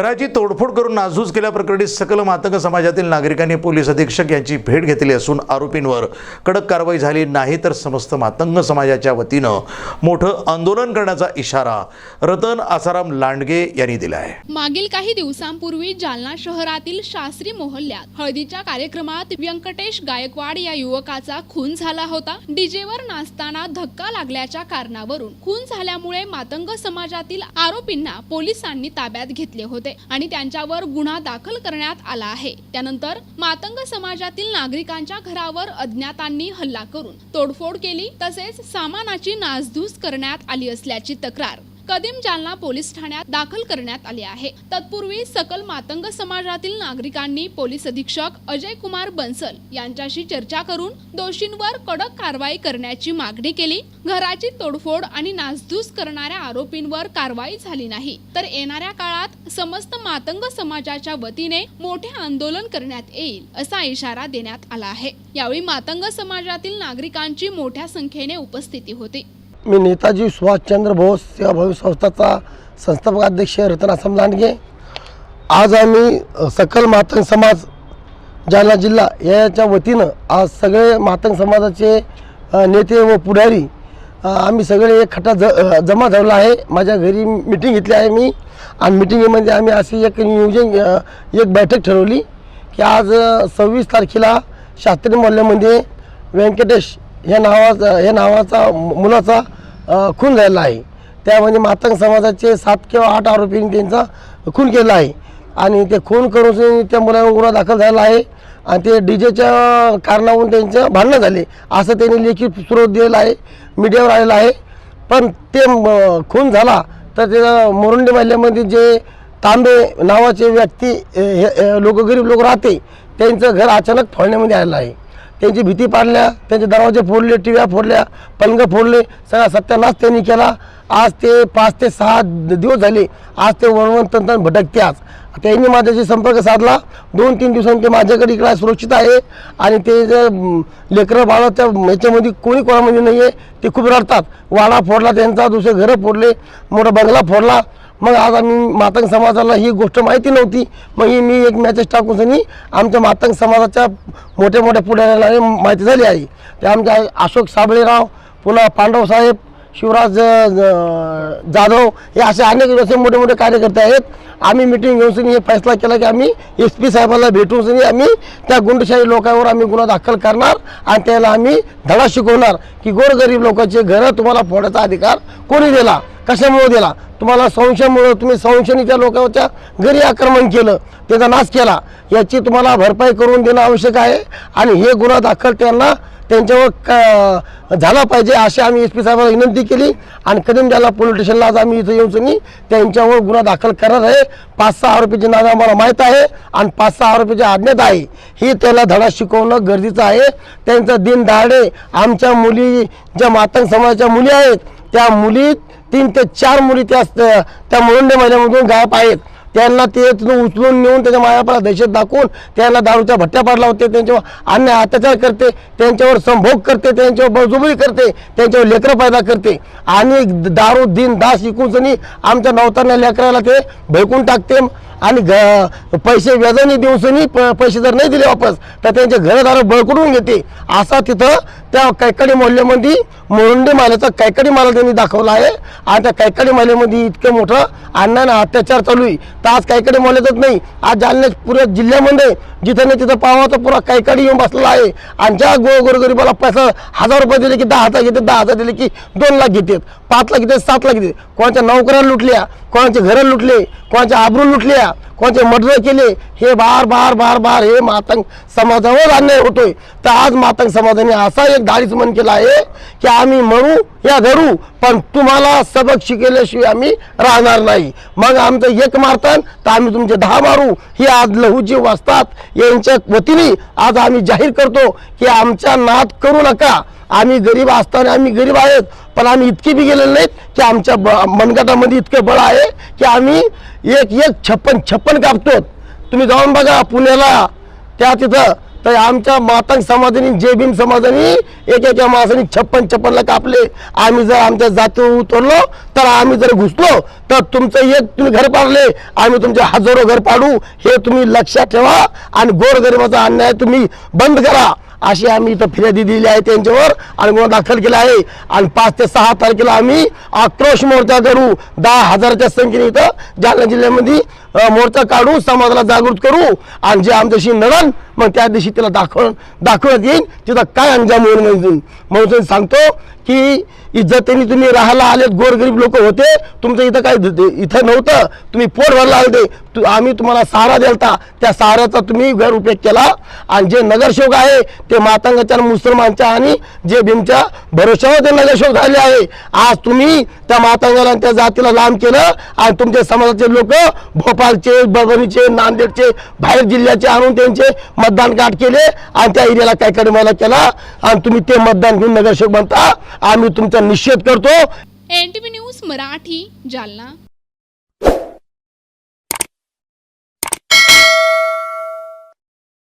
घराची तोडफोड करून नासधूस केल्याप्रकरणी सकल मातंग समाजातील नागरिकांनी पोलीस अधीक्षक यांची भेट घेतली असून आरोपींवर कडक कारवाई झाली नाही तर समस्त मातंग समाजाच्या वतीनं मोठं आंदोलन करण्याचा इशारा रतन आसाराम लांडगे यांनी दिला आहे. मागील काही दिवसांपूर्वी जालना शहरातील शास्त्री मोहल्ल्यात हळदीच्या कार्यक्रमात व्यंकटेश गायकवाड या युवकाचा खून झाला होता. डीजेवर नाचताना धक्का लागल्याच्या कारणावरून खून झाल्यामुळे मातंग समाजातील आरोपींना पोलिसांनी ताब्यात घेतले होते. आणि त्यांच्यावर गुन्हा दाखल करण्यात आला आहे. त्यानंतर मातंग समाजातील नागरिकांच्या घरावर अज्ञातांनी हल्ला करून तोडफोड केली तसेच सामानाची नासधूस करण्यात आली असल्याची तक्रार. कदीम जालना पोलीस ठाण्यात दाखल करण्यात आले आहे. तत्पूर्वी सकल मातंग समाजातील नागरिकांनी पोलीस अधीक्षक अजय कुमार बन्सल यांच्याशी चर्चा करून दोषींवर कडक कारवाई करण्याची मागणी केली. घराची तोडफोड आणि नासधूस करणाऱ्या आरोपींवर कारवाई झाली नाही. तर येणाऱ्या काळात समस्त मातंग समाजाच्या वतीने मोठे आंदोलन करण्यात येईल असा इशारा देण्यात आला आहे. यावेळी मातंग समाजातील नागरिकांची मोठ्या संख्येने उपस्थिती होती. मी नेताजी सुभाषचंद्र बोस सेवाभावी संस्थाचा संस्थापक अध्यक्ष रतन आसाम लांडगे. आज आम्ही सकल मातंग समाज जालना जिल्हा याच्या वतीनं आज सगळे मातंग समाजाचे नेते व पुढारी आम्ही सगळे एक खटा ज जमा झालो आहे. माझ्या घरी मिटिंग घेतली आहे मी. आणि मिटिंगमध्ये आम्ही अशी एक नियोजन एक बैठक ठरवली की आज सव्वीस तारखेला शास्त्री मोहल्ल्यामध्ये व्यंकटेश या नावाचा या नावाचा मुलाचा खून झालेला आहे. त्यामध्ये मातंग समाजाचे सात किंवा आठ आरोपींनी त्यांचा खून केला आहे. आणि ते खून करून त्या मुलावर गुन्हा दाखल झाला आहे. आणि ते डी जेच्या कारणावरून त्यांचं भांडणं झाले असं त्यांनी लेखी स्रोत दिलेला आहे मीडियावर आलेला आहे. पण ते खून झाला तर त्या मोरुंडी महिल्यामध्ये जे तांबे नावाचे व्यक्ती हे लोक गरीब लोक राहते त्यांचं घर अचानक फळण्यामध्ये आलेलं आहे. त्यांची भीती पाडल्या त्यांचे दरवाजे फोडले टिव्या फोडल्या पलंग फोडले सगळा सत्यानाश त्यांनी केला. आज ते पाच ते सहा दिवस झाले आज ते वळवण तंत्र भटकते आज. त्यांनी माझ्याशी संपर्क साधला. दोन तीन दिवसांनी ते माझ्याकडे इकडे सुरक्षित आहे. आणि ते जे म, लेकरं बाळं त्या कोणी कोणामध्ये नाही आहे ते खूप रडतात. वाडा फोडला त्यांचा दुसरे घरं फोडले मोठा बंगला फोडला. मग आज आम्ही मातंग समाजाला ही गोष्ट माहिती नव्हती. मग ही मी एक मॅचेस टाकून सनी आमच्या मातंग समाजाच्या मोठ्या मोठ्या पुढाऱ्याला माहिती झाली आहे. ते आमच्या अशोक साबळेराव पुन्हा पांडव साहेब शिवराज जाधव हे असे अनेक असे मोठे मोठे कार्यकर्ते आहेत. आम्ही मिटिंग घेऊन हे फैसला केला की आम्ही एस पी साहेबांना भेटून आम्ही त्या गुंडशाही लोकांवर आम्ही गुन्हा दाखल करणार आणि त्याला आम्ही धडा शिकवणार की गोरगरीब लोकांचे घरं तुम्हाला फोडायचा अधिकार कोणी दिला? कशामुळे दिला? तुम्हाला संशयामुळं तुम्ही संशयाने लोकांच्या घरी आक्रमण केलं त्याचा नाश केला याची तुम्हाला भरपाई करून देणं आवश्यक आहे आणि हे गुन्हा दाखल त्यांना त्यांच्यावर क झाला पाहिजे अशी आम्ही एस पी साहेबांना विनंती केली आणि कदम जालना पोलीस स्टेशनला आज आम्ही इथं येऊन सनी त्यांच्यावर गुन्हा दाखल करणार आहे. पाच सहा आरोपीची नावे आम्हाला माहीत आहे आणि पाच सहा आरोपीच्या आज्ञात आहे. ही त्याला धडा शिकवणं गरजेचं आहे. त्यांचं दिन दहाडे आमच्या मुली ज्या मातंग समाजाच्या मुली आहेत त्या मुली तीन ते चार मुली त्या त्या मुरुंडे महिन्यामधून गायब आहेत. त्यांना ते उचलून नेऊन त्याच्या मायापाला दहशत दाखवून त्यांना दारूच्या भट्ट्या पाडला होते त्यांच्यावर अन्य अत्याचार करते. त्यांच्यावर संभोग करते. त्यांच्यावर बळजुबळी करते. त्यांच्यावर लेकरं पैदा करते. आणि दारू दिन दास इकूनसनी आमच्या नवताना लेकराला ते भैकून टाकते. आणि घ पैसे व्याजाने देऊनसनी प पैसे जर नाही दिले वापस तर त्यांचे घरदार बळकडून घेते. असा तिथं त्या कैकाडी मोहल्ल्यामध्ये मोरुंडे माल्याचा कैकाडी माला त्यांनी दाखवला आहे. आणि त्या कैकाडी माल्यामध्ये इतकं मोठं अन्याय अत्याचार चालू आहे. तर आज कैकाडी मोहल्ल्यातच नाही आज जालन्या पुऱ्या जिल्ह्यामध्ये जिथं नाही तिथं पाहावा तर पुरा कैकाडी येऊन बसलेला आहे. आणि ज्या गो गोरगरीबाला पैसा हजार रुपये दिले की दहा हजार घेतात दहा हजार दिले की दोन लाख घेतात पाच लाख घेतात सात लाख घेतात कोणाच्या नोकऱ्या लुटल्या कोणाचे घरं लुटले कोणाच्या आबरू लुटल्या कोणाचे मर्डर केले हे बार बार बार बार हे मातंग समाजावर अन्याय होतोय. तर आज मातंग समाजाने असा एक धाडीच मन केला आहे की आम्ही मरू या धरू पण तुम्हाला सबक शिकवल्याशिवाय आम्ही राहणार नाही. मग आमचं एक मारतान तर आम्ही तुमचे दहा मारू. ही आज लहूजी वाचतात. यांच्या वतीने आज आम्ही जाहीर करतो की आमच्या नाद करू नका. आम्ही गरीब असताना आम्ही गरीब आहेत पण आम्ही इतकी बी गेलेले नाहीत की आमच्या ब मनगटामध्ये इतकं बळ आहे की आम्ही एक एक छप्पन छप्पन कापतो तुम्ही जाऊन बघा पुण्याला त्या तिथं. तर आमच्या मातंग समाजाने जे भीम समाजाने एक एका माणसाने छप्पन छप्पनला कापले. आम्ही जर आमच्या जाती उतरलो तर आम्ही जर घुसलो तर तुमचं एक तुम्ही घर पाडले आम्ही तुमचे हजारो घर पाडू. हे तुम्ही लक्षात ठेवा आणि गोरगरिबाचा अन्याय तुम्ही बंद करा. अशी आम्ही इथं फिर्यादी दिली आहे त्यांच्यावर आणि गुन्हा दाखल केला आहे. आणि पाच ते सहा तारखेला आम्ही आक्रोश मोर्चा करू दहा हजाराच्या संख्येने इथं जालना जिल्ह्यामध्ये मोर्चा काढू समाजाला जागृत करू. आणि जे आमच्याशी नडन मग त्या दिवशी तिला दाखव दाखवत येईल तिथं काय अंजाम होईल म्हणून म्हणून सांगतो की इज्जतीने तुम्ही राहायला आलेत गोरगरीब लोक होते तुमचं इथं काय इथं नव्हतं तुम्ही पोट भरला आलते तु आम्ही तुम्हाला सहारा दिलता त्या सहाऱ्याचा तुम्ही गैरउपयोग केला. आणि जे नगरसेवक आहे ते मातंगाच्या मुसलमानच्या आणि जे भीमच्या भरोशावर ते नगरसेवक झाले आहे. आज तुम्ही त्या मातंगाला आणि त्या जातीला लांब केलं आणि तुमच्या समाजाचे लोक भोपाळचे परभणीचे नांदेडचे बाहेर जिल्ह्याचे आणून त्यांचे मतदान गाठ केले आणि त्या एरियाला काय कडमाला केला आणि तुम्ही ते मतदान घेऊन नगरसेवक बनता. आम्ही तुमचा निषेध करतो. NTV news Marathi Jalna.